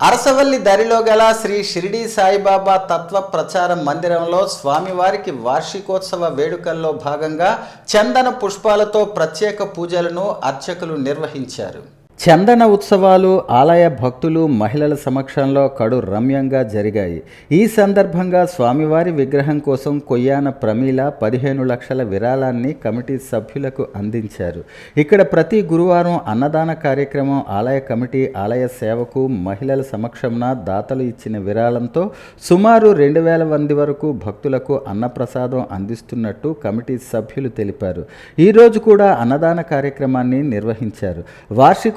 అరసవల్లి దరిలో గల శ్రీ షిరిడి సాయిబాబా తత్వ ప్రచార మందిరంలో స్వామివారికి వార్షికోత్సవ వేడుకల్లో భాగంగా చందన పుష్పాలతో ప్రత్యేక పూజలను అర్చకులు నిర్వహించారు. చందన ఉత్సవాలు ఆలయ భక్తులు మహిళల సమక్షంలో కడు రమ్యంగా జరిగాయి. ఈ సందర్భంగా స్వామివారి విగ్రహం కోసం కొయ్యాన ప్రమీల పదిహేను లక్షల విరాళాన్ని కమిటీ సభ్యులకు అందించారు. ఇక్కడ ప్రతి గురువారం అన్నదాన కార్యక్రమం ఆలయ కమిటీ ఆలయ సేవకు మహిళల సమక్షంన దాతలు ఇచ్చిన విరాళంతో సుమారు రెండు వేల మంది వరకు భక్తులకు అన్నప్రసాదం అందిస్తున్నట్టు కమిటీ సభ్యులు తెలిపారు. ఈరోజు కూడా అన్నదాన కార్యక్రమాన్ని నిర్వహించారు.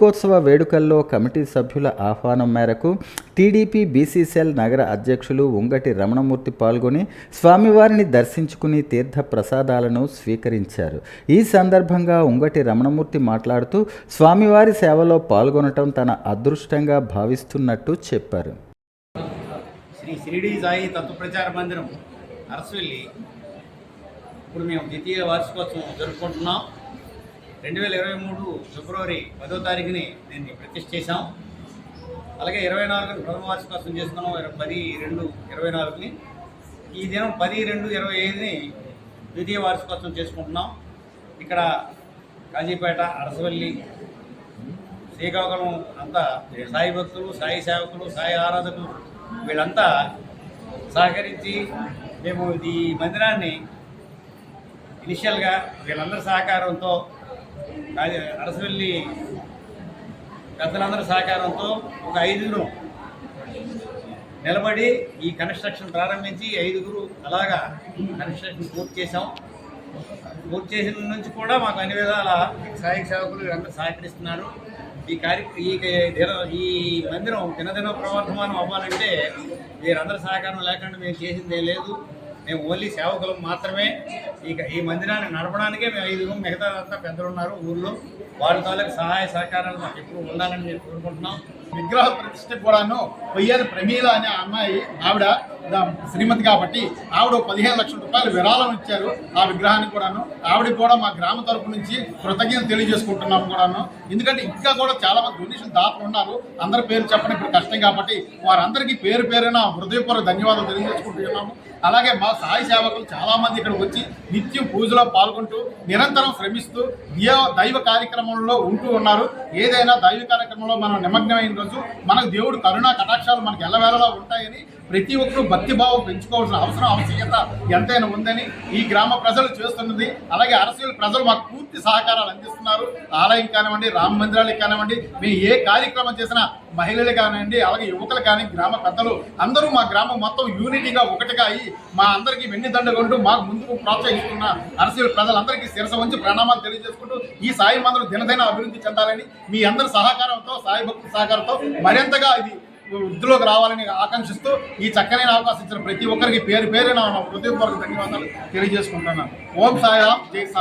వార్షికోత్సవ వేడుకల్లో కమిటీ సభ్యుల ఆహ్వానం మేరకు టీడీపీ బీసీసీఎల్ నగర అధ్యక్షులు ఉంగటి రమణమూర్తి పాల్గొని స్వామివారిని దర్శించుకుని తీర్థ ప్రసాదాలను స్వీకరించారు. ఈ సందర్భంగా ఉంగటి రమణమూర్తి మాట్లాడుతూ స్వామివారి సేవలో పాల్గొనటం తన అదృష్టంగా భావిస్తున్నట్టు చెప్పారు. శ్రీ షిరిడి సాయి తత్వప్రచార మందిరం అరసవెల్లి. ఇప్పుడు మేము ద్వితీయ వార్షికోత్సవం జరుపుకుంటున్నాం. రెండు వేల ఇరవై మూడు ఫిబ్రవరి పదో తారీఖుని దీన్ని ప్రతిష్ట చేశాం. అలాగే ఇరవై నాలుగుని ప్రథమ చేసుకున్నాం. పది రెండు ఇరవై నాలుగుని. ఈ దినం పది రెండు ఇరవై ఐదుని ద్వితీయ వార్షికోత్సవం చేసుకుంటున్నాం. ఇక్కడ కాజీపేట అరసవల్లి శ్రీకాకుళం అంతా సాయి భక్తులు సాయి సేవకులు సాయి ఆరాధకులు వీళ్ళంతా సహకరించి మేము ఈ మందిరాన్ని ఇనిషియల్గా వీళ్ళందరి సహకారంతో అరసవల్లి పెద్దలందరి సహకారంతో ఒక ఐదుగురు నిలబడి ఈ కన్స్ట్రక్షన్ ప్రారంభించి ఐదుగురు అలాగా కన్స్ట్రక్షన్ పూర్తి చేసాం పూర్తి చేసిన నుంచి కూడా మాకు అన్ని విధాల సహాయక సేవకులు వీరందరూ సహకరిస్తున్నారు. ఈ కార్య ఈ దిన ఈ మందిరం దినదిన ప్రవర్ధమానం అవ్వాలంటే వీరందరి సహకారం లేకుండా మేము చేసిందే లేదు. మేము ఓన్లీ సేవకులం మాత్రమే ఇక ఈ మందిరాన్ని నడపడానికే మేము ఐదుగురు మిగతా అంతా పెద్దలు ఉన్నారు ఊళ్ళో వారి తాలూకు సహాయ సహకారాలు మాకు ఎప్పుడు ఉండాలని మేము కోరుకుంటున్నాం. విగ్రహ ప్రతిష్ఠ కూడాను పొయ్యేది ప్రమీల అనే అమ్మాయి ఆవిడ శ్రీమతి కాబట్టి ఆవిడ పదిహేను లక్షల రూపాయలు విరాళం ఇచ్చారు ఆ విగ్రహానికి కూడాను. ఆవిడ కూడా మా గ్రామ తరపు నుంచి కృతజ్ఞత తెలియజేసుకుంటున్నాము కూడాను. ఎందుకంటే ఇంకా కూడా చాలా మంది డొనేషన్ దాతలు ఉన్నారు. అందరి పేరు చెప్పడం ఇప్పుడు కష్టం కాబట్టి వారందరికీ పేరు పేరున హృదయపూర్వక ధన్యవాదాలు తెలియజేసుకుంటున్నాము అలాగే మా సాయి సేవకులు చాలా మంది ఇక్కడ వచ్చి నిత్యం పూజలో పాల్గొంటూ నిరంతరం శ్రమిస్తూ దైవ- దైవ కార్యక్రమంలో ఉంటూ ఉన్నారు. ఏదైనా దైవ కార్యక్రమంలో మనం నిమగ్నమైన మనకు దేవుడు కరుణ కటాక్షాలు మనకు ఎల్లవేళలా ఉంటాయని ప్రతి ఒక్కరూ భక్తిభావం పెంచుకోవాల్సిన అవసరం ఆవశ్యకత ఎంతైనా ఉందని ఈ గ్రామ ప్రజలు చేస్తున్నది. అలాగే అరసీలు ప్రజలు మాకు పూర్తి సహకారాలు అందిస్తున్నారు. ఆలయం కానివ్వండి రామ మందిరాలకు కానివ్వండి మేము ఏ కార్యక్రమం చేసినా మహిళలు కానివ్వండి అలాగే యువకులు కానీ గ్రామ పెద్దలు అందరూ మా గ్రామం మొత్తం యూనిటీగా ఒకటిగా అయ్యి మా అందరికీ వెన్నుదండగా ఉంటూ మాకు ముందుకు ప్రోత్సహిస్తున్న అరసీలు ప్రజలందరికీ శిరస ఉంచి ప్రణామాలు తెలియజేసుకుంటూ ఈ సాయి మందులు దినదైన అభివృద్ధి చెందాలని మీ అందరి సహకారంతో సాయి భక్తుల సహకారంతో మరింతగా ఇది వృద్ధిలోకి రావాలని ఆకాంక్షిస్తూ ఈ చక్కనైన అవకాశం ఇచ్చిన ప్రతి ఒక్కరికి పేరు పేరు నా హృదయపూర్వక ధన్యవాదాలు తెలియజేసుకుంటున్నాను. ఓం సాయిరామ్ జై